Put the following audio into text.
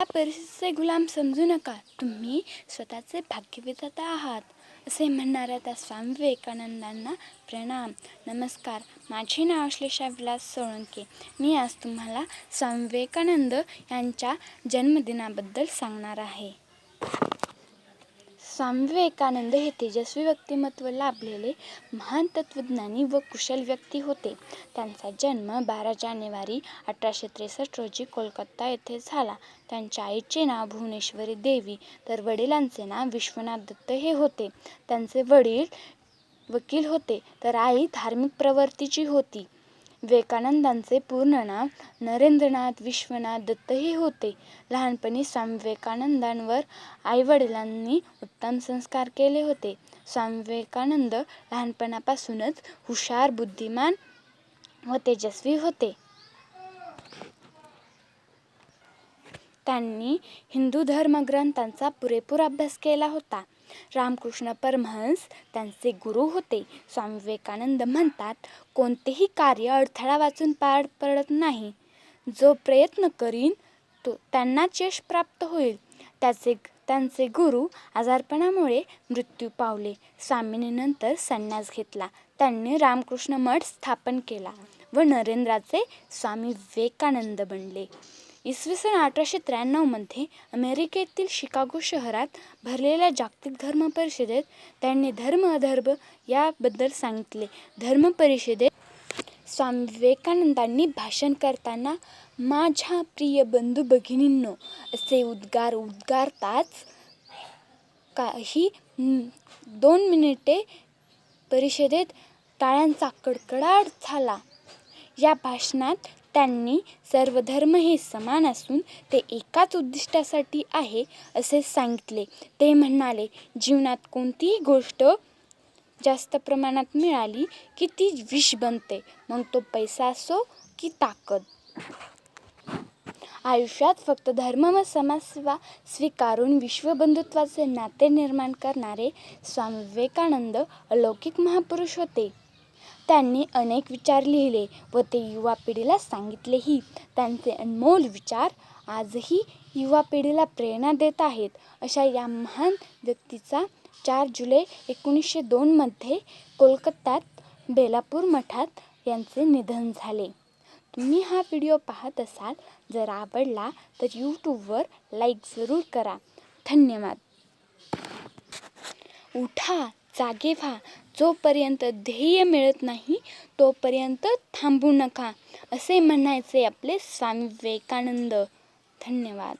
या परिस्थितीचे गुलाम समजू नका. तुम्ही स्वतःचे भाग्यविधाता आहात असे म्हणणाऱ्या त्या स्वामी विवेकानंदांना प्रणाम. नमस्कार. माझे नाव श्लेषा विलास सोळंके. मी आज तुम्हाला स्वामी विवेकानंद यांच्या जन्मदिनाबद्दल सांगणार आहे. स्वामी विवेकानंद हे तेजस्वी व्यक्तिमत्व लाभलेले महान तत्त्वज्ञानी व कुशल व्यक्ती होते. त्यांचा जन्म बारा जानेवारी अठराशे त्रेसष्ट रोजी कोलकाता येथे झाला. त्यांच्या आईचे नाव भुवनेश्वरी देवी तर वडिलांचे नाव विश्वनाथ दत्त हे होते. त्यांचे वडील वकील होते. तर आई धार्मिक प्रवृत्तीची होती. विवेकानंदांचे पूर्ण नाव नरेंद्रनाथ विश्वनाथ दत्त हे होते. लहानपणी स्वामी विवेकानंदांवर आईवडिलांनी उत्तम संस्कार केले होते. स्वामी विवेकानंद लहानपणापासूनच हुशार बुद्धिमान व तेजस्वी होते. त्यांनी हिंदू धर्मग्रंथांचा पुरेपूर अभ्यास केला होता. रामकृष्ण परमहंस त्यांचे गुरु होते. स्वामी विवेकानंद म्हणतात कोणतेही कार्य अडथळा वाचून पार पडत नाही. जो प्रयत्न करीन तो त्यांनाच यश प्राप्त होईल. त्याचे त्यांचे गुरु आजारपणामुळे मृत्यू पावले. स्वामींनी नंतर संन्यास घेतला. त्यांनी रामकृष्ण मठ स्थापन केला व नरेंद्राचे स्वामी विवेकानंद बनले. इसवी सन अठराशे त्र्याण्णवमध्ये अमेरिकेतील शिकागो शहरात भरलेल्या जागतिक धर्म परिषदेत त्यांनी धर्म अधर्म याबद्दल सांगितले. धर्म परिषदेत स्वामी विवेकानंदांनी भाषण करताना माझ्या प्रिय बंधू भगिनींनो असे उद्गार उद्गारताच काही दोन मिनिटे परिषदेत टाळ्यांचा कडकडाट झाला या भाषणात त्यांनी सर्व धर्म हे समान असून ते एकाच उद्दिष्टासाठी आहे असे सांगितले. ते म्हणाले जीवनात कोणतीही गोष्ट जास्त प्रमाणात मिळाली की ती विष बनते मग तो पैसा असो की ताकद. आयुष्यात फक्त धर्म व समाजसेवा स्वीकारून विश्वबंधुत्वाचे नाते निर्माण करणारे स्वामी विवेकानंद अलौकिक महापुरुष होते. त्यांनी अनेक विचार लिहिले व ते युवा पिढीला सांगितलेही. त्यांचे अनमोल विचार आजही युवा पिढीला प्रेरणा देत आहेत. अशा या महान व्यक्तीचा चार जुलै एकोणीसशे दोनमध्ये कोलकात्यात बेलापूर मठात यांचे निधन झाले. तुम्ही हा व्हिडिओ पाहत असाल जर आवडला तर यूट्यूबवर लाईक जरूर करा. धन्यवाद. उठा जागे व्हा. जोपर्यंत ध्येय मिळत नाही तोपर्यंत थांबू नका असे म्हणायचे आपले स्वामी विवेकानंद. धन्यवाद.